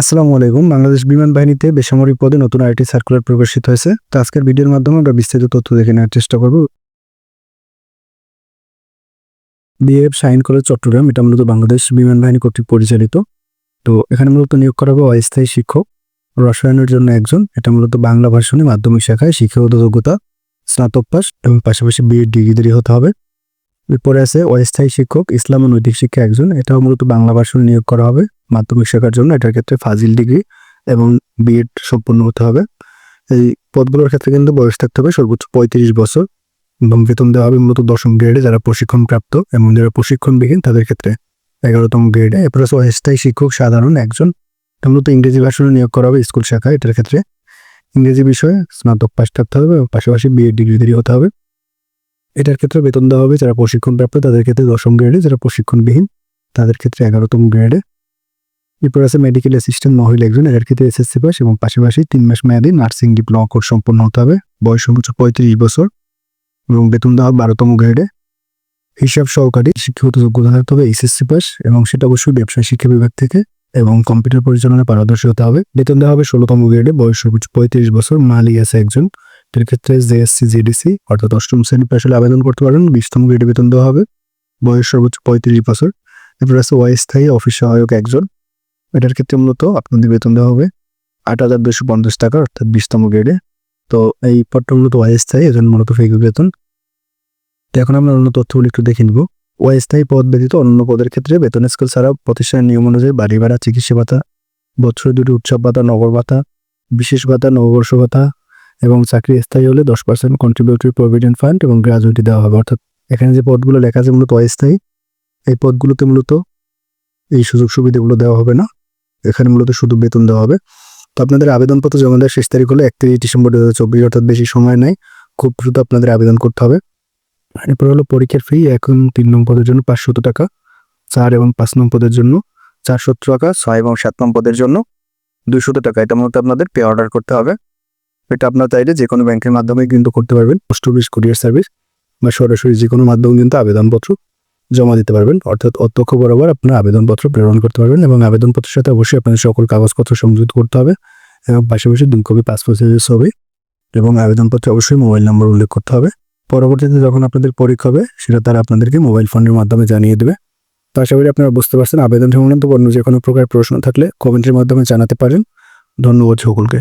আসসালামু আলাইকুম। বাংলাদেশ বিমান বাহিনীতে বেসামরিক পদে নতুন আইটি সার্কুলার প্রকাশিত হয়েছে। তো আজকের ভিডিওর মাধ্যমে আমরা বিস্তারিত তথ্য দেখে নেওয়ার চেষ্টা করব। BAF Shaheen college, Chattogram. এটা মূলত বাংলাদেশ বিমান বাহিনী কর্তৃক পরিচালিত। তো এখানে মূলত নিয়োগ করা হবে অস্থায়ী শিক্ষক। রসায়নের জন্য একজন। এটা মূলত বাংলা ভার্সনে মাধ্যমিক শাখায় শিক্ষাগত যোগ্যতা স্নাতক পাস এবং পাশাপাশি বিএড ডিগ্রি হতে হবে। এরপরে আছে অস্থায়ী শিক্ষক, ইসলাম ও নৈতিক শিক্ষা একজন। এটাও মূলত বাংলা ভার্সনে নিয়োগ করা হবে। মাধ্যমিক শেখার জন্য এটার ক্ষেত্রে ফাজিল ডিগ্রি এবং বিএড সম্পূর্ণ হতে হবে। এই পদগুলোর ক্ষেত্রে কিন্তু বয়স থাকতে হবে সর্বোচ্চ পঁয়ত্রিশ বছর এবং বেতন দেওয়া হবে মূলত দশম গ্রেডে যারা প্রশিক্ষণ প্রাপ্ত এবং যারা প্রশিক্ষণবিহীন তাদের ক্ষেত্রে এগারোতম গ্রেডে এরপর অস্থায়ী শিক্ষক সাধারণ একজন। মূলত ইংরেজি ভাষণে নিয়োগ করা হবে স্কুল শাখায় এটার ক্ষেত্রে। ইংরেজি বিষয়ে স্নাতক পাশ থাকতে হবে এবং পাশাপাশি বিএড ডিগ্রি হতে হবে। এটার ক্ষেত্রে বেতন দেওয়া হবে যারা প্রশিক্ষণপ্রাপ্ত তাদের ক্ষেত্রে দশম গ্রেডে যারা প্রশিক্ষণবিহীন তাদের ক্ষেত্রে এগারোতম গ্রেডে এরপর আছে মেডিকেল অ্যাসিস্ট্যান্ট মহিলা একজন এর ক্ষেত্রে এসএসসি পাস এবং পাশাপাশি তিন মাস মেয়াদী নার্সিং ডিপ্লোমা কোর্স সম্পন্ন হতে হবে। বয়স সর্বোচ্চ পঁয়ত্রিশ বছর এবং বেতন দেওয়া বারোতম গ্রেডে হিসাব সহকারী শিক্ষাগত যোগ্যতা থাকতে হবে এসএসসি পাস এবং সেটা অবশ্যই ব্যবসায় শিক্ষা বিভাগ থেকে এবং কম্পিউটার পরিচালনায় পারদর্শী হতে হবে। বেতন দেওয়া হবে ষোলোতম গ্রেডে বয়স সর্বোচ্চ পঁয়ত্রিশ বছর মালি আছে একজন। এর ক্ষেত্রে জেএসসি জিডিসি অর্থাৎ অষ্টম শ্রেণি পাশে আবেদন করতে পারেন, বিশতম গ্রেডে বেতন দেওয়া হবে, বয়স সর্বোচ্চ পঁয়ত্রিশ বছর। এরপর আছে অস্থায়ী অফিস সহায়ক একজন। এটার ক্ষেত্রে মূলত আপনাদের বেতন দেওয়া হবে আট হাজার দুশো পঞ্চাশ টাকা, অর্থাৎ বিশতম গ্রেডে তো এই পদটা মূলত অস্থায়ী এজন মূলত ফেক বেতন। তো এখন আমরা অন্য তথ্যগুলি একটু দেখে নিব। অস্থায়ী পদ ব্যতীত অন্য পদের ক্ষেত্রে বেতন স্কেল ছাড়া প্রতিষ্ঠানের নিয়ম অনুযায়ী বাড়ি ভাড়া, চিকিৎসা ভাতা, বছরে দুটি উৎসব ভাতা, নগর ভাতা, বিশেষ ভাতা নববর্ষ ভাতা এবং চাকরি স্থায়ী হলে দশ পার্সেন্ট কন্ট্রিবিউটরি প্রভিডেন্ট ফান্ড এবং গ্রাজুইটি দেওয়া হবে। অর্থাৎ এখানে যে পদগুলো লেখা আছে মূলত অস্থায়ী, এই পদগুলোতে মূলত এই সুযোগ সুবিধাগুলো দেওয়া হবে না। এখানে মূলত শুধু বেতন দেওয়া হবে। তো আপনাদের আবেদনপত্র জমা দেওয়ার শেষ তারিখ হলো একত্রিশ ডিসেম্বর দু হাজার চব্বিশ অর্থাৎ বেশি সময় নেই। খুব দ্রুত আপনাদের আবেদন করতে হবে। এরপর হলো পরীক্ষার ফি এখন তিন নং পদের জন্য পাঁচশত টাকা, চার এবং পাঁচ নং পদের জন্য চারশো টাকা, ছয় এবং সাত নং পদের জন্য দুইশত টাকা। এটা মূলত আপনাদের পে অর্ডার করতে হবে। এটা আপনার চাইলে যে কোনো ব্যাংকের মাধ্যমে কিন্তু করতে পারবেন। পোস্ট অফিস, কুরিয়ার সার্ভিস বা সরাসরি যে কোনো মাধ্যমে কিন্তু আবেদনপত্র জমা দিতে পারবেন। অর্থাৎ অধ্যক্ষ বরাবর আপনার আবেদনপত্র প্রেরণ করতে পারবেন এবং আবেদনপত্রের সাথে অবশ্যই আপনাদের সকল কাগজপত্র সংযুক্ত করতে হবে এবং পাশাপাশি দুই কপি পাসপোর্ট সাইজের ছবি এবং আবেদনপত্রে অবশ্যই মোবাইল নম্বর উল্লেখ করতে হবে। পরবর্তীতে যখন আপনাদের পরীক্ষা হবে, সেটা তারা আপনাদেরকে মোবাইল ফোনের মাধ্যমে জানিয়ে দেবে। তো আশা করি আপনারা বুঝতে পারছেন, আবেদন সংক্রান্ত অন্য যে কোনো প্রকার প্রশ্ন থাকলে কমেন্টের মাধ্যমে জানাতে পারেন। ধন্যবাদ সকলকে।